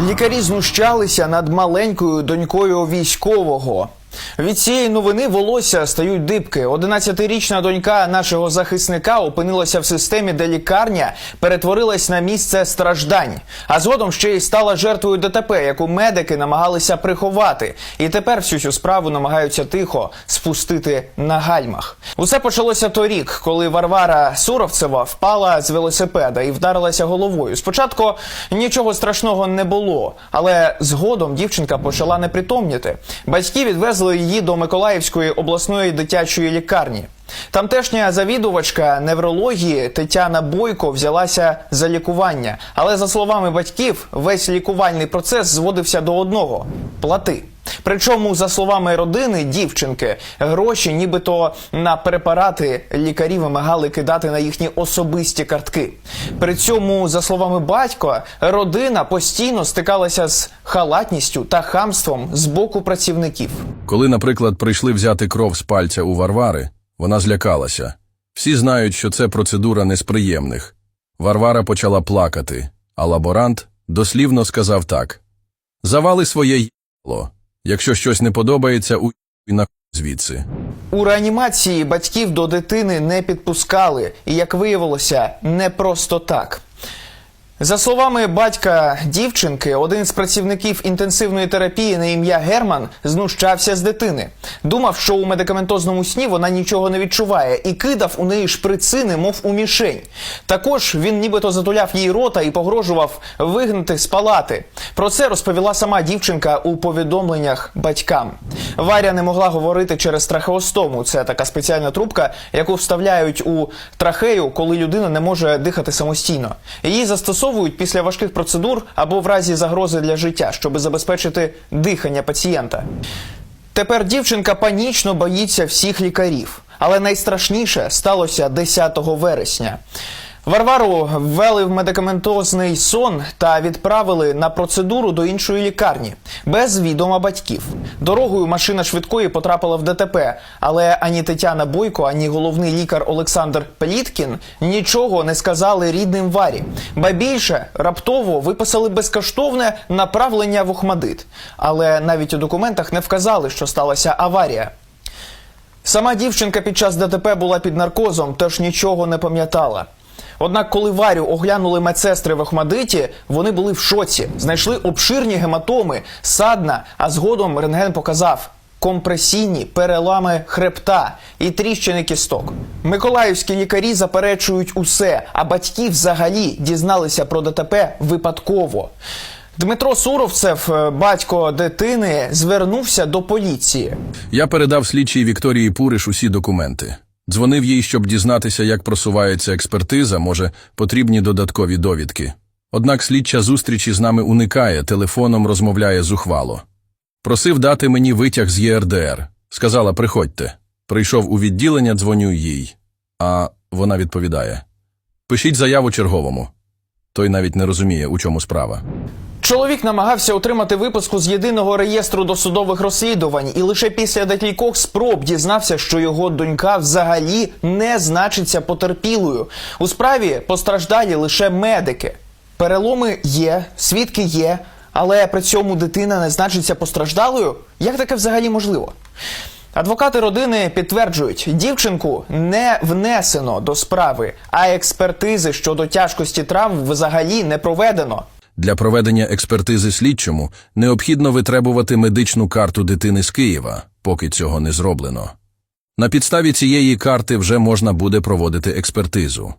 Лікарі знущалися над маленькою донькою військового. Від цієї новини волосся стають дибки. 11-річна донька нашого захисника опинилася в системі, де лікарня перетворилась на місце страждань. А згодом ще й стала жертвою ДТП, яку медики намагалися приховати. І тепер всю цю справу намагаються тихо спустити на гальмах. Усе почалося торік, коли Варвара Суровцева впала з велосипеда і вдарилася головою. Спочатку нічого страшного не було, але згодом дівчинка почала непритомніти. Батьки відвезли її до Миколаївської обласної дитячої лікарні. Тамтешня завідувачка неврології Тетяна Бойко взялася за лікування. Але за словами батьків, весь лікувальний процес зводився до одного плати. Причому, за словами родини дівчинки, гроші, нібито на препарати лікарі вимагали кидати на їхні особисті картки. При цьому, за словами батька, родина постійно стикалася з халатністю та хамством з боку працівників. Коли, наприклад, прийшли взяти кров з пальця у Варвари, вона злякалася. Всі знають, що це процедура не з приємних. Варвара почала плакати, а лаборант дослівно сказав так: Завали своє їло. Якщо щось не подобається, у на звідси. У реанімації батьків до дитини не підпускали, і як виявилося, не просто так. За словами батька дівчинки, один з працівників інтенсивної терапії на ім'я Герман знущався з дитини. Думав, що у медикаментозному сні вона нічого не відчуває, і кидав у неї шприци, немов у мішень. Також він нібито затуляв їй рота і погрожував вигнати з палати. Про це розповіла сама дівчинка у повідомленнях батькам. Варя не могла говорити через трахеостому. Це така спеціальна трубка, яку вставляють у трахею, коли людина не може дихати самостійно. Її застосовують після важких процедур або в разі загрози для життя, щоб забезпечити дихання пацієнта. Тепер дівчинка панічно боїться всіх лікарів. Але найстрашніше сталося 10 вересня. Варвару ввели в медикаментозний сон та відправили на процедуру до іншої лікарні без відома батьків. Дорогою машина швидкої потрапила в ДТП, але ані Тетяна Бойко, ані головний лікар Олександр Пеліткін нічого не сказали рідним Варі. Ба більше раптово виписали безкоштовне направлення в Охмадит. Але навіть у документах не вказали, що сталася аварія. Сама дівчинка під час ДТП була під наркозом, тож нічого не пам'ятала. Однак, коли Варю оглянули медсестри в Охмадиті, вони були в шоці. Знайшли обширні гематоми, садна, а згодом рентген показав компресійні перелами хребта і тріщини кісток. Миколаївські лікарі заперечують усе, а батьки взагалі дізналися про ДТП випадково. Дмитро Суровцев, е, батько дитини, звернувся до поліції. Я передав слідчій Вікторії Пуриш усі документи. Дзвонив їй, щоб дізнатися, як просувається експертиза, може, потрібні додаткові довідки. Однак слідча зустрічі з нами уникає, телефоном розмовляє зухвало. Просив дати мені витяг з ЄРДР. Сказала, приходьте. Прийшов у відділення, дзвоню їй. А вона відповідає: Пишіть заяву черговому. Той навіть не розуміє, у чому справа. Чоловік намагався отримати випуску з єдиного реєстру досудових розслідувань, і лише після декількох спроб дізнався, що його донька взагалі не значиться потерпілою. У справі постраждалі лише медики. Переломи є, свідки є, але при цьому дитина не значиться постраждалою. Як таке взагалі можливо? Адвокати родини підтверджують, дівчинку не внесено до справи, а експертизи щодо тяжкості травм взагалі не проведено. Для проведення експертизи слідчому необхідно витребувати медичну карту дитини з Києва, поки цього не зроблено. На підставі цієї карти вже можна буде проводити експертизу.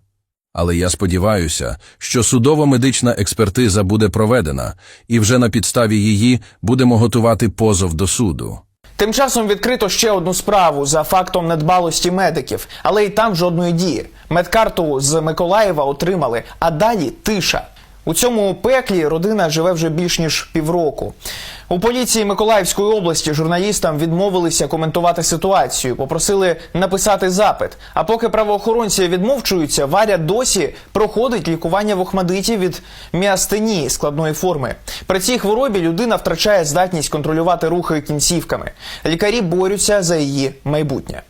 Але я сподіваюся, що судово-медична експертиза буде проведена, і вже на підставі її будемо готувати позов до суду. Тим часом відкрито ще одну справу за фактом недбалості медиків, але й там жодної дії. Медкарту з Миколаєва отримали, а далі тиша. У цьому пеклі родина живе вже більш ніж півроку. У поліції Миколаївської області журналістам відмовилися коментувати ситуацію, попросили написати запит. А поки правоохоронці відмовчуються, Варя досі проходить лікування в Охмадиті від міастенії складної форми. При цій хворобі людина втрачає здатність контролювати рухи кінцівками. Лікарі борються за її майбутнє.